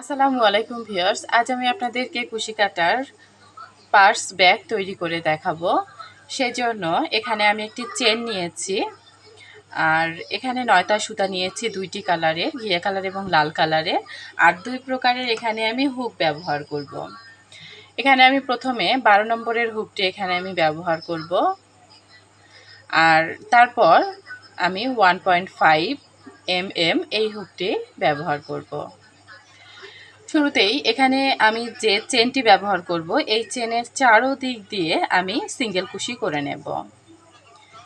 আসসালামু আলাইকুম ভিউয়ার্স, আজ আমি আপনাদেরকে কুশি কাটার পার্স ব্যাগ তৈরি করে দেখাবো সেজন্য এখানে আমি একটি চেন নিয়েছি, আর এখানে নয়তা সুতা নিয়েছি, দুইটি কালারে, ঘিয়া কালার এবং লাল কালারে, আর দুই প্রকারের এখানে আমি হুক ব্যবহার করব। এখানে আমি প্রথমে বারো নম্বরের হুকটি এখানে আমি ব্যবহার করব, আর তারপর আমি one point five M M এই হুকটি ব্যবহার করব। শুরুতেই এখানে আমি যে চেনটি ব্যবহার করব, এই চেনের চারো দিক দিয়ে আমি সিঙ্গেল কুশি করে নেব।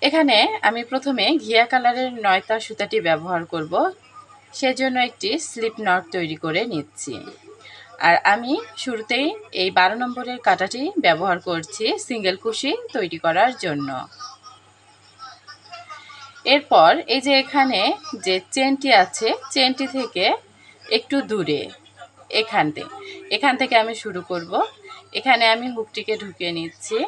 এখানে আমি প্রথমে ঘিয়া কালারের নয়তা সুতাটি ব্যবহার করব। সেজন্য একটি স্লিপ নট তৈরি করে নিচ্ছি। আর আমি শুরুতেই এই বারো নম্বরের কাটাটি ব্যবহার করছি সিঙ্গেল কুশি তৈরি করার জন্য। এরপর এই যে এখানে যে চেনটি আছে, চেনটি থেকে একটু দূরে এখান থেকে। এখান থেকে আমি শুরু করব। এখানে আমি হুকটিকে ঢুকিয়ে নিচ্ছি।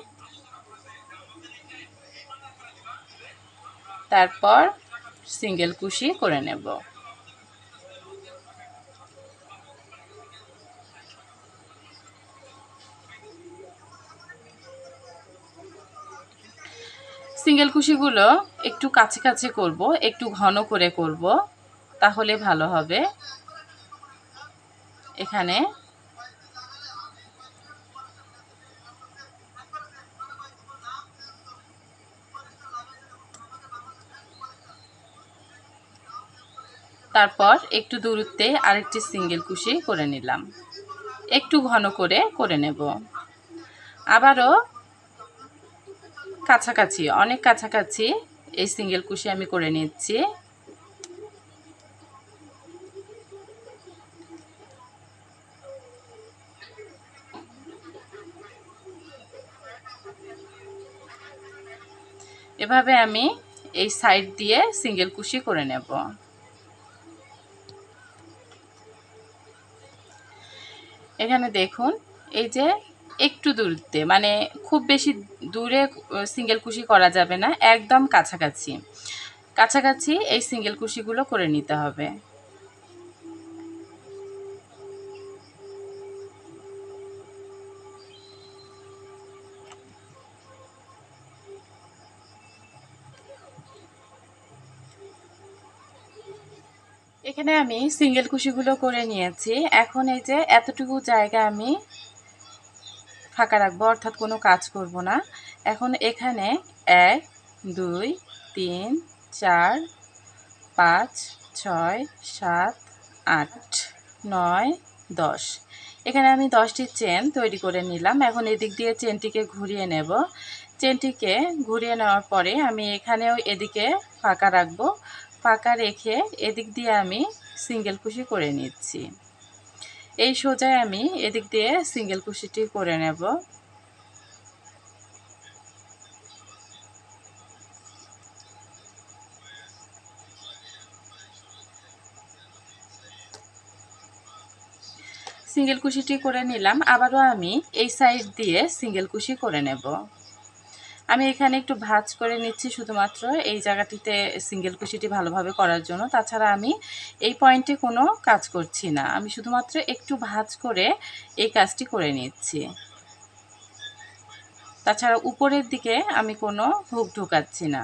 তারপর সিঙ্গেল কুশি করে নেব। সিঙ্গেল কুশিগুলো একটু কাছে কাছে করব, একটু ঘন করে করব, তাহলে ভালো হবে। এখানে। তারপর একটু দূরত্বে আরেকটি সিঙ্গেল কুশি করে নিলাম। একটু ঘন করে করে নেব। আবারও কাছাকাছি, অনেক কাছাকাছি এই সিঙ্গেল কুশি আমি করে নিচ্ছি। এভাবে আমি এই সাইড দিয়ে সিঙ্গেল কুশি করে নেব। এখানে দেখুন, এই যে একটু দূরতে মানে খুব বেশি দূরে সিঙ্গেল কুশি করা যাবে না, একদম কাছাকাছি। কাছাকাছি এই সিঙ্গেল কুশিগুলো করে নিতে হবে। এখানে আমি সিঙ্গেল কুশিগুলো করে নিয়েছি। এখন এই যে এতটুকু জায়গা আমি ফাঁকা রাখব, অর্থাৎ কোনো কাজ করব না। এখন এখানে এক, দুই, তিন, চার, পাঁচ, ছয়, সাত, আট, নয়, দশ। এখানে আমি দশটি চেন তৈরি করে নিলাম। এখন এদিক দিয়ে চেনটিকে ঘুরিয়ে নেব। চেনটিকে ঘুরিয়ে নেওয়ার পরে আমি এখানেও এদিকে ফাঁকা রাখব। ফাঁকা রেখে এদিক দিয়ে আমি সিঙ্গেল কুশি করে নিচ্ছি। এই সোজায় আমি এদিক দিয়ে সিঙ্গেল কুশিটি করে নেব। সিঙ্গেল কুশিটি করে নিলাম, আবারও আমি এই সাইড দিয়ে সিঙ্গেল কুশি করে নেব। আমি এখানে একটু ভাজ করে নিচ্ছি শুধুমাত্র এই জায়গাটিতে সিঙ্গেল কুশিটি ভালোভাবে করার জন্য। তাছাড়া আমি এই পয়েন্টে কোনো কাজ করছি না। আমি শুধুমাত্র একটু ভাজ করে এই কাজটি করে নিচ্ছি। তাছাড়া উপরের দিকে আমি কোনো হুক ঢুকাচ্ছি না।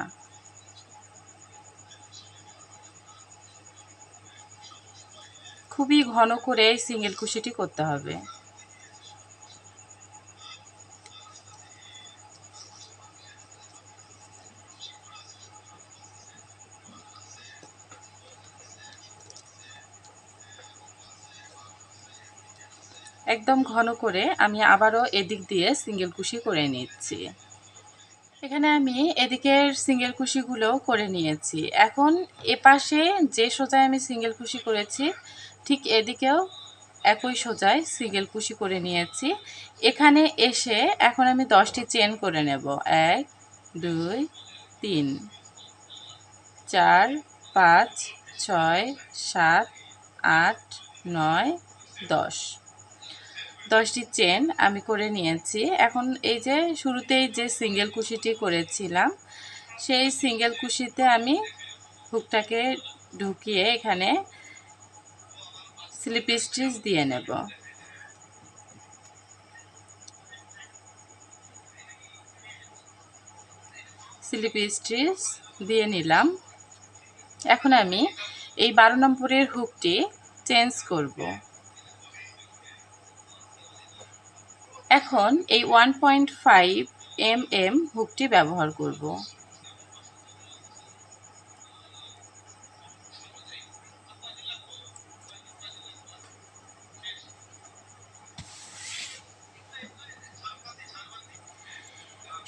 খুবই ঘন করে সিঙ্গেল কুশিটি করতে হবে। একদম ঘন করে আমি আবারও এদিক দিয়ে সিঙ্গেল কুশি করে নিচ্ছি। এখানে আমি এদিকের সিঙ্গেল কুশিগুলো করে নিয়েছি। এখন এপাশে যে সোজায় আমি সিঙ্গেল কুশি করেছি, ঠিক এদিকেও একই সোজায় সিঙ্গেল কুশি করে নিয়েছি। এখানে এসে এখন আমি দশটি চেন করে নেব। এক, দুই, তিন, চার, পাঁচ, ছয়, সাত, আট, নয়, দশ। দশটি চেন আমি করে নিয়েছি। এখন এই যে শুরুতেই যে সিঙ্গেল কুশিটি করেছিলাম, সেই সিঙ্গেল কুশিতে আমি হুকটাকে ঢুকিয়ে এখানে স্লিপ স্টিচ দিয়ে নেব। স্লিপ স্টিচ দিয়ে নিলাম। এখন আমি এই বারো নম্বরের হুকটি চেঞ্জ করব। এখন এই one point five M M হুকটি ব্যবহার করব।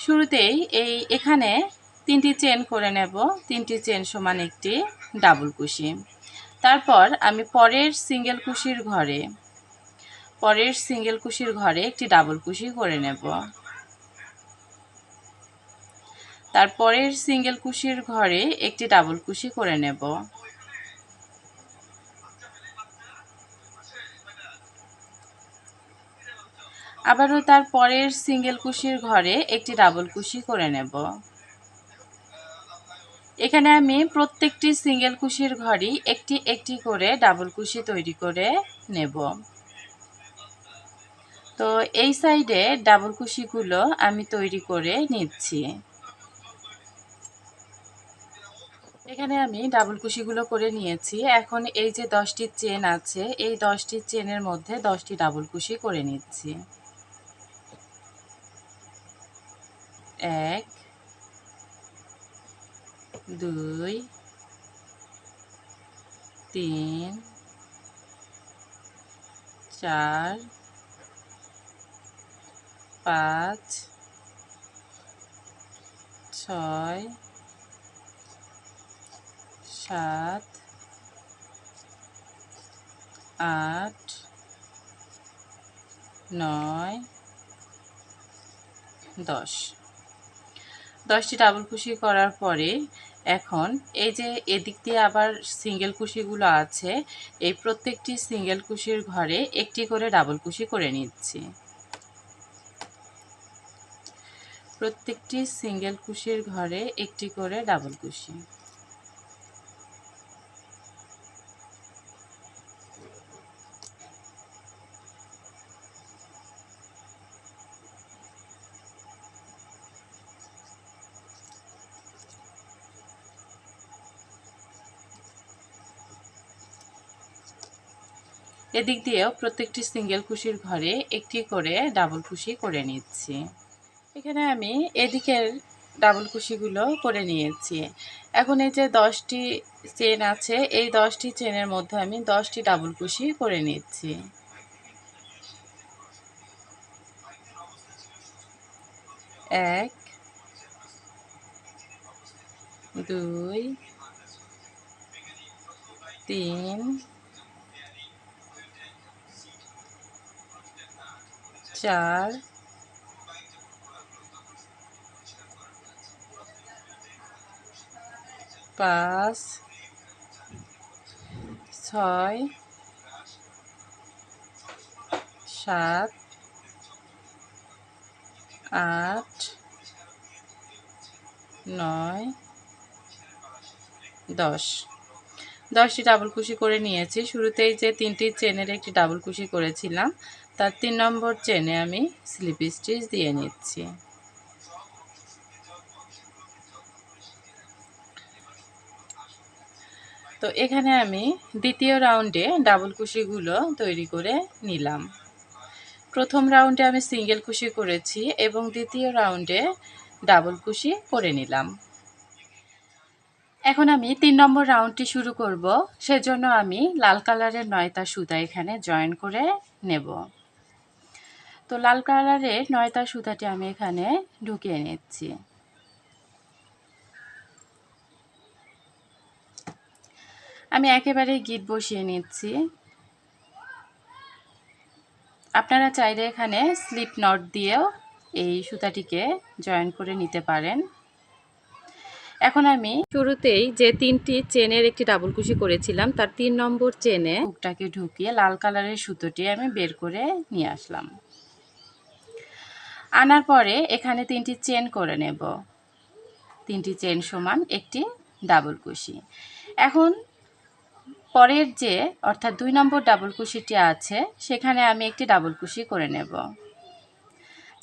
শুরুতেই এই এখানে তিনটি চেন করে নেব, তিনটি চেন সমান একটি ডাবল কুশি। তারপর আমি পরের সিঙ্গেল কুশির ঘরে পরের সিঙ্গেল কুশির ঘরে একটি ডাবল কুশি করে নেব। তারপরের সিঙ্গেল কুশির ঘরে একটি ডাবল কুশি করে নেব। আবারও তার পরের সিঙ্গেল কুশির ঘরে একটি ডাবল কুশি করে নেব। এখানে আমি প্রত্যেকটি সিঙ্গেল কুশির ঘরই একটি একটি করে ডাবল কুশি তৈরি করে নেব। তো এই সাইডে ডাবল কুশিগুলো আমি তৈরি করে নিচ্ছি। এখানে আমি ডাবল কুশিগুলো করে নিয়েছি। এখন এই যে দশটি চেন আছে, এই দশটি চেনের মধ্যে দশটি ডাবল কুশি করে নিচ্ছি। এক, দুই, তিন, চার পাঁচ, ছয়, সাত, আট, নয়, দশ। দশটি ডাবল কুশি করার পরে এখন এই যে এদিক দিয়ে আবার সিঙ্গেল কুশিগুলো আছে, এই প্রত্যেকটি সিঙ্গেল কুশির ঘরে একটি করে ডাবল কুশি করে নিচ্ছি। প্রত্যেকটি সিঙ্গেল কুশির ঘরে একটি করে ডাবল কুশি। এদিক দিয়েও প্রত্যেকটি সিঙ্গেল কুশির ঘরে একটি করে ডাবল কুশি করে নিচ্ছি। এখানে আমি এদিকের ডাবল কুশিগুলো করে নিয়েছি। এখন এই যে দশটি চেন আছে, এই দশটি চেনের মধ্যে আমি দশটি ডাবল কুশি করে নিচ্ছি। এক, দুই, তিন, চার পাঁচ, ছয়, সাত, আট, নয়, দশ। দশটি ডাবল কুশি করে নিয়েছি। শুরুতেই যে তিনটি চেনের একটি ডাবল কুশি করেছিলাম, তার তিন নম্বর চেনে আমি স্লিপ স্টিচ দিয়ে নিচ্ছি। তো এখানে আমি দ্বিতীয় রাউন্ডে ডাবল কুশিগুলো তৈরি করে নিলাম। প্রথম রাউন্ডে আমি সিঙ্গেল কুশি করেছি এবং দ্বিতীয় রাউন্ডে ডাবল কুশি করে নিলাম। এখন আমি তিন নম্বর রাউন্ডটি শুরু করব, সেজন্য আমি লাল কালারের নয়তা সুতা এখানে জয়েন করে নেব। তো লাল কালারের নয়তা সুতাটি আমি এখানে ঢুকিয়ে নিচ্ছি। আমি একেবারে গিট বসিয়ে নিচ্ছি। আপনারা চাইলে এখানে স্লিপ নট দিয়েও এই সুতাটিকে জয়েন করে নিতে পারেন। এখন আমি শুরুতেই যে তিনটি চেনের একটি ডাবল কুশি করেছিলাম, তার তিন নম্বর চেনে হুকটাকে ঢুকিয়ে লাল কালারের সুতোটি আমি বের করে নিয়ে আসলাম। আনার পরে এখানে তিনটি চেন করে নেব। তিনটি চেন সমান একটি ডাবল কুশি। এখন পরের যে, অর্থাৎ দুই নম্বর ডাবল কুশিটি আছে, সেখানে আমি একটি ডাবল কুশি করে নেব।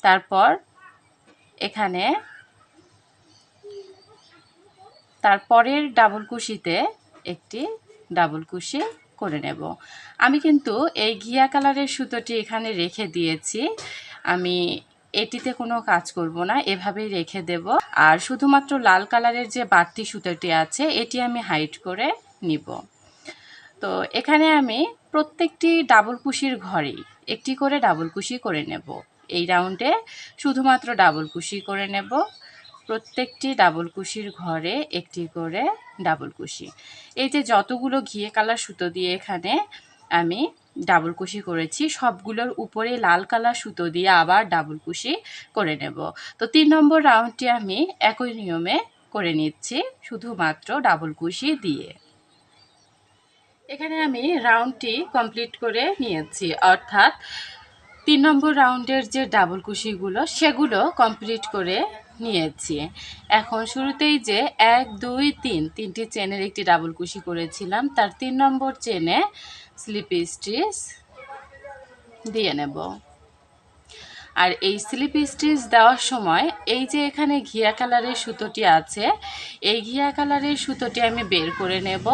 তারপর এখানে তারপরের ডাবল কুশিতে একটি ডাবল কুশি করে নেব। আমি কিন্তু এই ঘিয়া কালারের সুতোটি এখানে রেখে দিয়েছি। আমি এটিতে কোনো কাজ করব না, এভাবেই রেখে দেব। আর শুধুমাত্র লাল কালারের যে বাড়তি সুতোটি আছে, এটি আমি হাইট করে নিব। তো এখানে আমি প্রত্যেকটি ডাবল কুশির ঘরেই একটি করে ডাবল কুশি করে নেব। এই রাউন্ডে শুধুমাত্র ডাবল কুশি করে নেব। প্রত্যেকটি ডাবল কুশির ঘরে একটি করে ডাবল কুশি। এই যে যতগুলো ঘিয়ে কালার সুতো দিয়ে এখানে আমি ডাবল কুশি করেছি, সবগুলোর উপরে লাল কালার সুতো দিয়ে আবার ডাবল কুশি করে নেব। তো তিন নম্বর রাউন্ডটি আমি একই নিয়মে করে নিচ্ছি, শুধুমাত্র ডাবল কুশি দিয়ে। এখানে আমি রাউন্ডটি কমপ্লিট করে নিয়েছি। অর্থাৎ তিন নম্বর রাউন্ডের যে ডাবল কুশিগুলো, সেগুলো কমপ্লিট করে নিয়েছি। এখন শুরুতেই যে এক, দুই, তিন, তিনটি চেনের একটি ডাবল কুশি করেছিলাম, তার তিন নম্বর চেনে স্লিপ স্টিচ দিয়ে নেব। আর এই স্লিপ স্টিচ দেওয়ার সময় এই যে এখানে ঘিয়া কালারের সুতোটি আছে, এই ঘিয়া কালারের সুতোটি আমি বের করে নেব।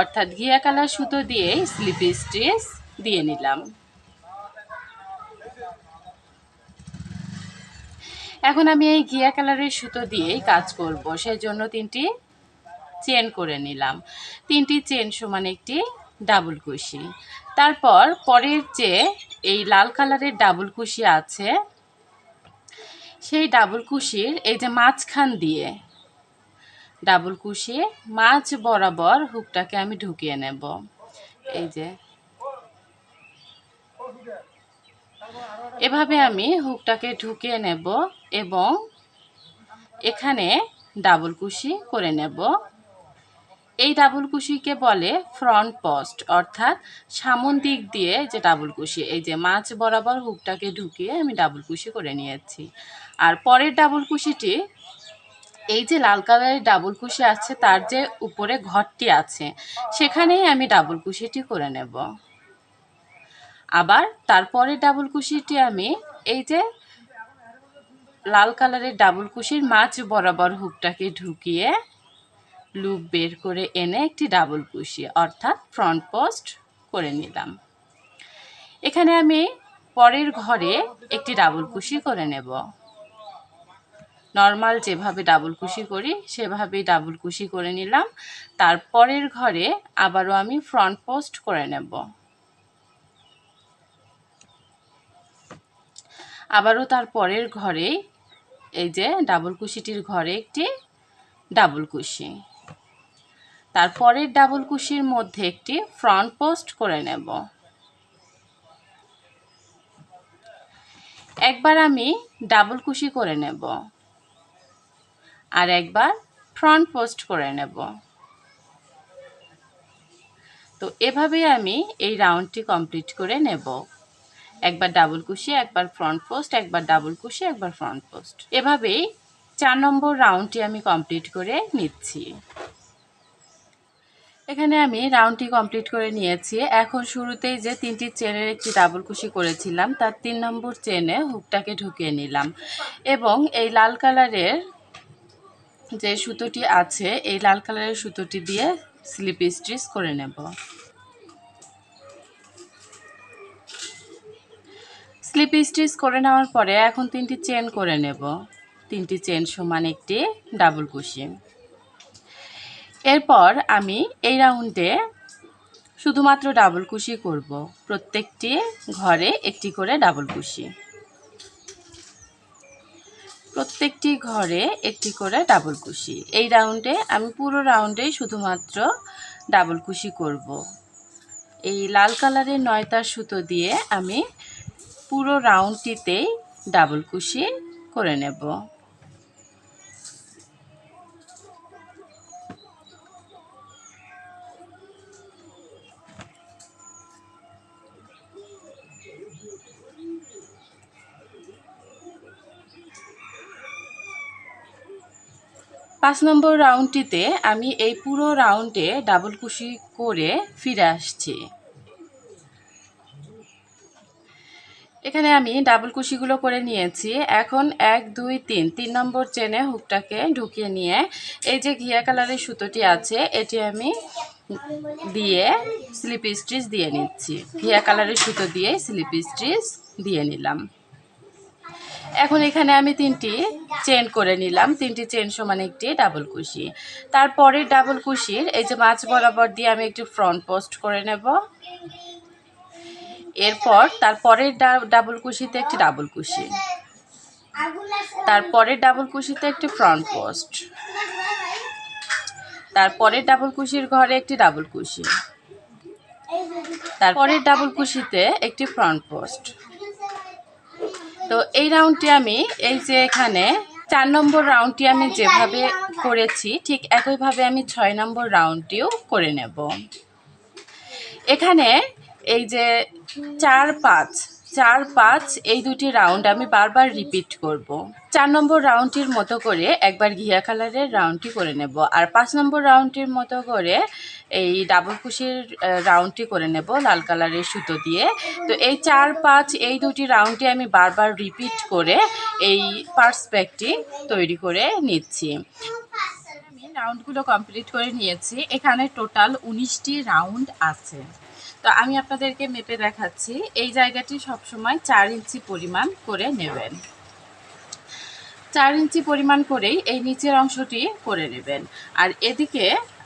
অর্থাৎ ঘিয়া কালার সুতো দিয়ে স্লিপ স্টিচ দিয়ে নিলাম। এখন আমি এই ঘিয়া কালারের সুতো দিয়েই কাজ করব, সেজন্য তিনটি চেন করে নিলাম। তিনটি চেন সমান একটি ডাবল কুশি। তারপর পরের যে এই লাল কালারের ডাবল কুশি আছে, সেই ডাবল কুশির এই যে মাঝখান দিয়ে ডাবল কুশি মাছ বরাবর হুকটাকে আমি ঢুকিয়ে নেব। এই যে। এভাবে আমি হুকটাকে ঢুকিয়ে নেব এবং এখানে ডাবল কুশি করে নেব। এই ডাবল কুশিকে বলে ফ্রন্ট পোস্ট, অর্থাৎ সামন দিক দিয়ে যে ডাবল কুশি, এই যে মাছ বরাবর হুকটাকে ঢুকিয়ে আমি ডাবল কুশি করে নিয়েছি। আর পরের ডাবল কুশিটি এই যে লাল কালারের ডাবল কুশি আছে, তার যে উপরে ঘরটি আছে, সেখানেই আমি ডাবল কুশিটি করে নেব। আবার তারপরে ডাবল কুশিটি আমি এই যে লাল কালারের ডাবল কুশির মাছ বরাবর হুকটাকে ঢুকিয়ে লুপ বের করে এনে একটি ডাবল কুশি, অর্থাৎ ফ্রন্ট পোস্ট করে নিলাম। এখানে আমি পরের ঘরে একটি ডাবল কুশি করে নেব। নর্মাল যেভাবে ডাবল কুশি করি, সেভাবেই ডাবল কুশি করে নিলাম। তারপরের ঘরে আবারও আমি ফ্রন্ট পোস্ট করে নেব। আবারও তার পরের ঘরে এই যে ডাবল কুশিটির ঘরে একটি ডাবল কুশি। তারপরের ডাবল কুশির মধ্যে একটি ফ্রন্ট পোস্ট করে নেব। একবার আমি ডাবল কুশি করে নেব। আর একবার ফ্রন্ট পোস্ট করে নেব। তো এভাবে আমি এই রাউন্ডটি কমপ্লিট করে নেব। একবার ডাবল কুশি একবার ফ্রন্ট পোস্ট একবার ডাবল কুশি একবার ফ্রন্ট পোস্ট এভাবেই চার নম্বর রাউন্ডটি আমি কমপ্লিট করে নিচ্ছি। এখানে আমি রাউন্ডটি কমপ্লিট করে নিয়েছি। এখন শুরুতেই যে তিনটি চেনের একটি ডাবল কুশি করেছিলাম, তার তিন নম্বর চেনে হুকটাকে ঢুকিয়ে নিলাম। এবং এই লাল কালারের যে সুতোটি আছে, এই লাল কালারের সুতোটি দিয়ে স্লিপ স্টিচ করে নেব। স্লিপ স্টিচ করে নেওয়ার পরে এখন তিনটি চেন করে নেব। তিনটি চেন সমান একটি ডাবল কুশি। এরপর আমি এই রাউন্ডে শুধুমাত্র ডাবল কুশি করব। প্রত্যেকটি ঘরে একটি করে ডাবল কুশি। প্রত্যেকটি ঘরে একটি করে ডাবল কুশি। এই রাউন্ডে আমি পুরো রাউন্ডেই শুধুমাত্র ডাবল কুশি করব। এই লাল কালারের নয়তার সুতো দিয়ে আমি পুরো রাউন্ডটিতেই ডাবল কুশি করে নেব। পাঁচ নম্বর রাউন্ডটিতে আমি এই পুরো রাউন্ডে ডাবল কুশি করে ফিরে আসছি। এখানে আমি ডাবল কুশিগুলো করে নিয়েছি। এখন এক, দুই, তিন তিন নম্বর চেনে হুকটাকে ঢুকিয়ে নিয়ে এই যে ঘিয়া কালারের সুতোটি আছে, এটি আমি দিয়ে স্লিপ স্টিচ দিয়ে নিচ্ছি। ঘিয়া কালারের সুতো দিয়ে স্লিপ স্টিচ দিয়ে নিলাম। এখন এখানে আমি তিনটি চেন করে নিলাম। তিনটি চেন সমান একটি ডাবল কুশি। তারপরে ডাবল কুশির এই যে মাছ বরাবর দিয়ে আমি একটি ফ্রন্ট পোস্ট করে নেব। এরপর তারপরের ডাবল কুশিতে একটি ডাবল কুশি। তারপরের ডাবল কুশিতে একটি ফ্রন্ট পোস্ট তারপরের ডাবল কুশির ঘরে একটি ডাবল কুশি। তারপরের ডাবল কুশিতে একটি ফ্রন্ট পোস্ট তো এই রাউন্ডটি আমি, এই যে এখানে চার নম্বর রাউন্ডটি আমি যেভাবে করেছি, ঠিক একইভাবে আমি ছয় নম্বর রাউন্ডটিও করে নেব এখানে এই যে চার পাঁচ চার পাঁচ, এই দুটি রাউন্ড আমি বারবার রিপিট করব। চার নম্বর রাউন্ডটির মতো করে একবার ঘিয়া কালারের রাউন্ডটি করে নেব আর পাঁচ নম্বর রাউন্ডটির মতো করে এই ডাবল কুশির রাউন্ডটি করে নেব লাল কালারের সুতো দিয়ে। তো এই চার পাঁচ, এই দুটি রাউন্ডটি আমি বারবার রিপিট করে এই পার্স ব্যাগটি তৈরি করে নিচ্ছি। আমি রাউন্ডগুলো কমপ্লিট করে নিয়েছি। এখানে টোটাল উনিশটি রাউন্ড আছে। তো আমি আপনাদেরকে মেপে দেখাচ্ছি। এই জায়গাটি সবসময় চার ইঞ্চি পরিমাণ করে নেবেন। চার ইঞ্চি পরিমাণ করেই এই নিচের অংশটি করে নেবেন। আর এদিকে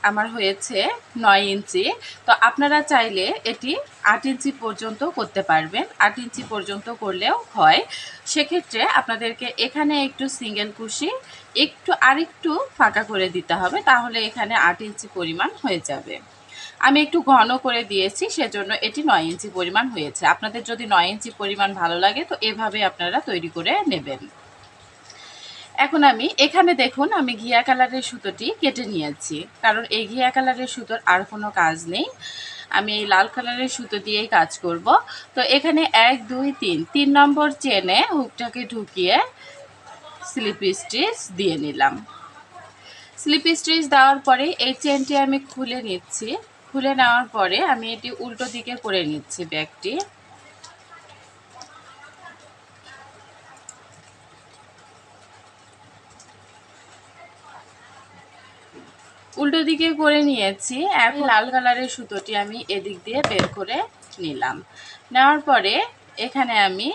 আমার হয়েছে নয় ইঞ্চি। তো আপনারা চাইলে এটি আট ইঞ্চি পর্যন্ত করতে পারবেন। আট ইঞ্চি পর্যন্ত করলেও হয়। সেক্ষেত্রে আপনাদেরকে এখানে একটু সিঙ্গেল কুশি, একটু আরেকটু ফাঁকা করে দিতে হবে, তাহলে এখানে আট ইঞ্চি পরিমাণ হয়ে যাবে। আমি একটু ঘন করে দিয়েছি, সেজন্য এটি নয় ইঞ্চি পরিমাণ হয়েছে। আপনাদের যদি নয় ইঞ্চি পরিমাণ ভালো লাগে, তো এভাবে আপনারা তৈরি করে নেবেন। এখন আমি, এখানে দেখুন, আমি ঘিয়া কালারের সুতোটি কেটে নিয়েছি। কারণ এই ঘিয়া কালারের সুতোর আর কোনো কাজ নেই। আমি এই লাল কালারের সুতো দিয়েই কাজ করব। তো এখানে এক, দুই, তিন তিন নম্বর চেনে হুকটাকে ঢুকিয়ে স্লিপ স্টিচ দিয়ে নিলাম। স্লিপ স্টিচ দেওয়ার পরে এই চেনটি আমি খুলে নিচ্ছি। খুলে নেওয়ার পরে আমি এটি উল্টো দিকে করে নিচ্ছি ব্যাগটি। উল্টো দিকে করে নিয়েছি। এখন লাল কালারের সুতোটি আমি এদিক দিয়ে বের করে নিলাম। নেওয়ার পরে এখানে আমি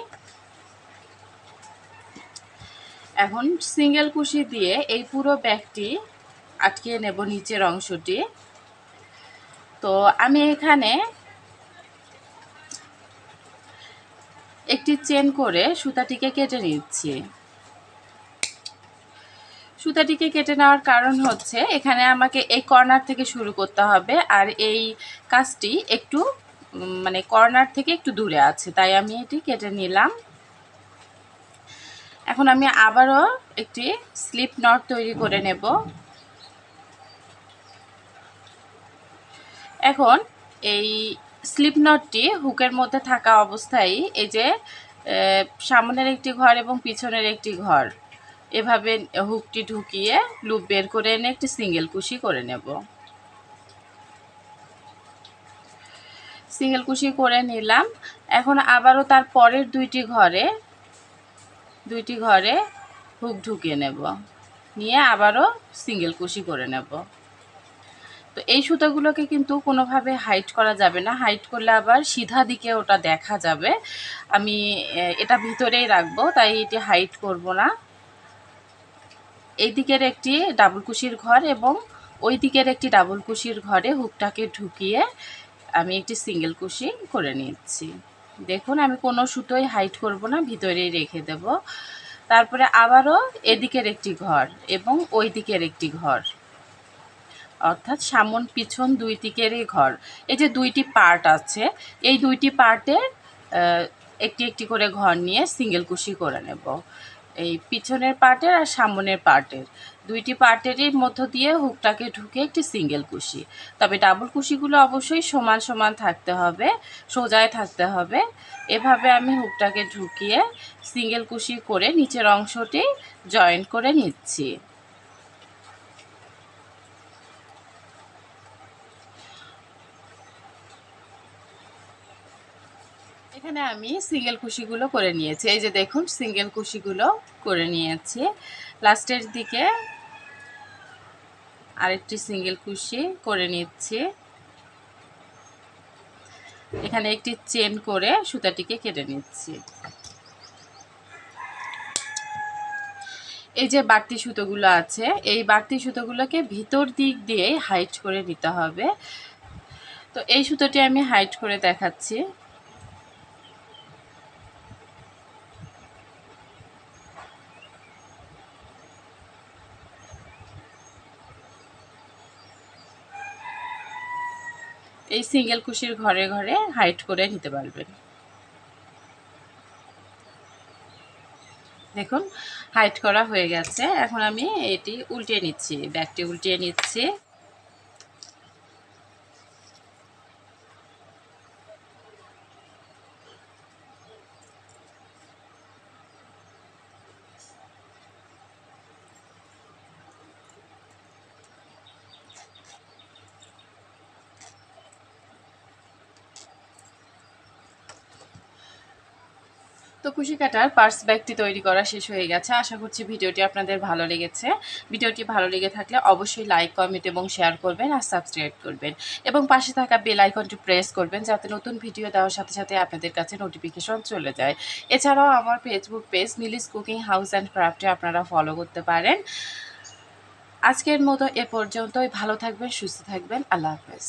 এখন সিঙ্গেল কুশি দিয়ে এই পুরো ব্যাগটি আটকিয়ে নেব নিচের অংশটি। তো আমি এখানে একটি চেন করে সুতাটিকে কেটে নিচ্ছি। সুতাটিকে কেটে নেওয়ার কারণ হচ্ছে এখানে আমাকে এই কর্নার থেকে শুরু করতে হবে আর এই কাজটি একটু মানে কর্নার থেকে একটু দূরে আছে, তাই আমি এটি কেটে নিলাম। এখন আমি আবারও একটি স্লিপ নট তৈরি করে নেব। এখন এই স্লিপ নটটি হুকের মধ্যে থাকা অবস্থায় এই যে সামনের একটি ঘর এবং পিছনের একটি ঘর। এভাবে হুকটি ঢুকিয়ে লুপ বের করে এনে একটি সিঙ্গেল কুশি করে নেব। সিঙ্গেল কুশি করে নিলাম। এখন আবারও তার পরের দুইটি ঘরে দুইটি ঘরে হুক ঢুকিয়ে নেব। নিয়ে আবারও সিঙ্গেল কুশি করে নেব। তো এই সুতোগুলোকে কিন্তু কোনোভাবে হাইট করা যাবে না। হাইট করলে আবার সিধা দিকে ওটা দেখা যাবে। আমি এটা ভিতরেই রাখব, তাই এটি হাইট করব না। এই দিকের একটি ডাবল কুশির ঘর এবং ওই দিকের একটি ডাবল কুশির ঘরে হুকটাকে ঢুকিয়ে আমি একটি সিঙ্গেল কুশি করে নিচ্ছি। দেখুন, আমি কোনো সুতোই হাইট করব না, ভিতরেই রেখে দেব। তারপরে আবারও এদিকের একটি ঘর এবং ওই দিকের একটি ঘর। অর্থাৎ সামন পিছন দুই দিকেরই ঘর। এই যে দুইটি পার্ট আছে, এই দুইটি পার্টের একটি একটি করে ঘর নিয়ে সিঙ্গেল কুশি করে নেব। এই পিছনের পার্টের আর সামনের পার্টের। দুইটি পার্টেরই মধ্য দিয়ে হুকটাকে ঢুকে একটি সিঙ্গেল কুশি। তবে ডাবল কুশিগুলো অবশ্যই সমান সমান থাকতে হবে, সোজায় থাকতে হবে। এভাবে আমি হুকটাকে ঢুকিয়ে সিঙ্গেল কুশি করে নিচের অংশটি জয়েন্ট করে নিচ্ছি। এখানে আমি সিঙ্গেল কুশিগুলো করে নিয়েছি। এই যে দেখুন সিঙ্গেল কুশিগুলো করে নিয়েছি। লাস্টের দিকে আরেকটি সিঙ্গেল কুশি করে নিচ্ছি। এখানে একটি চেন করে সুতাটিকে কেটে নিচ্ছি। এই যে বাড়তি সুতোগুলো আছে, এই বাড়তি সুতোগুলোকে ভিতর দিক দিয়ে হাইট করে নিতে হবে। তো এই সুতোটি আমি হাইট করে দেখাচ্ছি। এই সিঙ্গেল কুশির ঘরে ঘরে হাইট করে নিতে পারবেন। দেখুন, হাইট করা হয়ে গেছে। এখন আমি এটি উল্টিয়ে নিচ্ছি, ব্যাগটি উল্টিয়ে নিচ্ছি। তো কুশি কাটার পার্স ব্যাগটি তৈরি করা শেষ হয়ে গেছে। আশা করছি ভিডিওটি আপনাদের ভালো লেগেছে। ভিডিওটি ভালো লেগে থাকলে অবশ্যই লাইক কমেন্ট এবং শেয়ার করবেন আর সাবস্ক্রাইব করবেন। এবং পাশে থাকা বেল আইকনটি প্রেস করবেন যাতে নতুন ভিডিও দেওয়ার সাথে সাথে আপনাদের কাছে নোটিফিকেশন চলে যায়। এছাড়াও আমার Facebook page Mili's cooking house and ক্রাফটে আপনারা ফলো করতে পারেন। আজকের মতো এ পর্যন্তই। ভালো থাকবেন, সুস্থ থাকবেন। আল্লাহ হাফেজ।